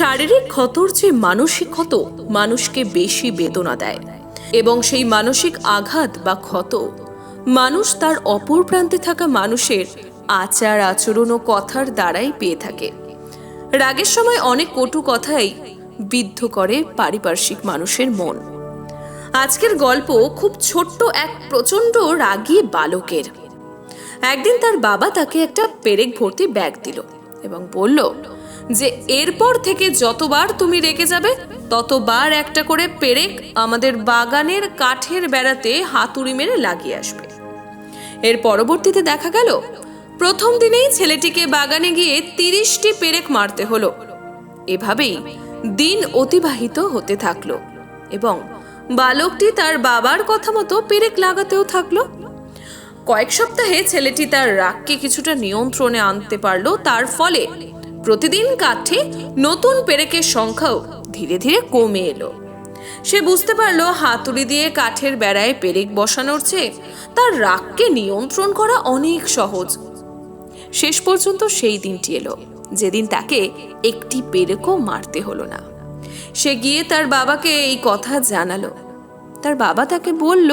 শারীরিক ক্ষতর চেয়ে মানসিক ক্ষত মানুষকে বেশি বেদনা দেয়। এবং সেই মানসিক আঘাত বা ক্ষত মানুষ তার অপর প্রান্তে থাকা মানুষের আচার, আচরণ ও কথার দ্বারাই পেয়ে থাকে। রাগের সময় অনেক কটু কথাই বিদ্ধ করে পারিপার্শ্বিক মানুষের মন। আজকের গল্প খুব ছোট্ট এক প্রচণ্ড রাগী বালকের। একদিন তার বাবা তাকে একটা পেরেক ভর্তি ব্যাগ দিল এবং বলল যে এরপর থেকে যতবার তুমি রেগে যাবে, ততবার একটা করে পেরেক আমাদের বাগানের কাঠের বেড়াতে হাতুড়ি মেরে লাগিয়ে আসবে। এর পরবর্তীতে দেখা গেল, প্রথম দিনেই ছেলেটিকে বাগানে গিয়ে তিরিশটি পেরেক মারতে হলো। এভাবেই দিন অতিবাহিত হতে থাকল এবং বালকটি তার বাবার কথা মতো পেরেক লাগাতেও থাকল। কয়েক সপ্তাহে ছেলেটি তার রাগকে কিছুটা নিয়ন্ত্রণে আনতে পারল, তার ফলে প্রতিদিন কাঠে নতুন পেরেকের সংখ্যাও ধীরে ধীরে কমে এলো। সে বুঝতে পারল হাতুড়ি দিয়ে কাঠের বেড়ায় পেরেক বসানোর চেয়ে তার রাগকে নিয়ন্ত্রণ করা অনেক সহজ। শেষ পর্যন্ত সেই দিনটি এলো, যেদিন তাকে একটি পেরেকও মারতে হলো না। সে গিয়ে তার বাবাকে এই কথা জানালো। তার বাবা তাকে বলল,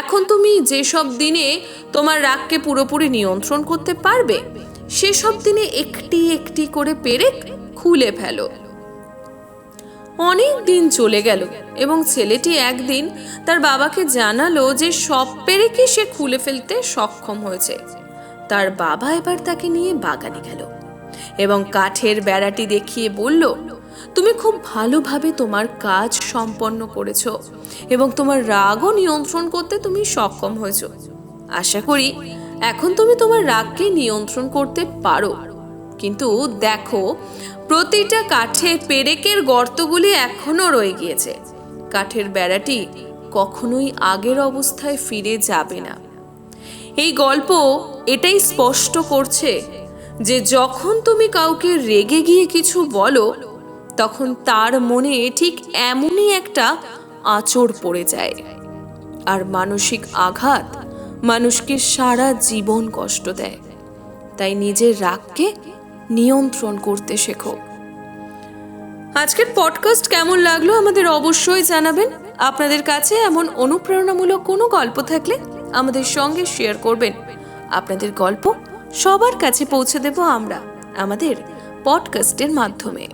এখন তুমি যেসব দিনে তোমার রাগকে পুরোপুরি নিয়ন্ত্রণ করতে পারবে সেসব দিনে একটি একটি করে পেরেক খুলে ফেলো। অনেক দিন চলে গেল এবং ছেলেটি একদিন তার বাবাকে জানালো যে সব পেরেকই সে খুলে ফেলতে সক্ষম হয়েছে। তার বাবা এবার তাকে নিয়ে বাগানে গেল এবং কাঠের বেড়াটি দেখিয়ে বলল, তুমি খুব ভালোভাবে তোমার কাজ সম্পন্ন করেছ এবং তোমার রাগও নিয়ন্ত্রণ করতে তুমি সক্ষম হয়েছো। আশা করি এখন তুমি তোমার রাগকে নিয়ন্ত্রণ করতে পারো। কিন্তু দেখো, প্রতিটা কাঠে পেরেকের গর্তগুলি এখনও রয়ে গিয়েছে। কাঠের বেড়াটি কখনোই আগের অবস্থায় ফিরে যাবে না। এই গল্প এটাই স্পষ্ট করছে যে যখন তুমি কাউকে রেগে গিয়ে কিছু বলো, তখন তার মনে ঠিক এমনই একটা আঁচড় পড়ে যায়। আর মানসিক আঘাত মানুষকে সারা জীবন কষ্ট দেয়। তাই নিজের রাগকে নিয়ন্ত্রণ করতে শেখো। আজকের পডকাস্ট কেমন লাগল আমাদের অবশ্যই জানাবেন। আপনাদের কাছে এমন অনুপ্রেরণামূলক কোনো গল্প থাকলে আমাদের সঙ্গে শেয়ার করবেন। আপনাদের গল্প সবার কাছে পৌঁছে দেব আমরা, আমাদের পডকাস্টের মাধ্যমে।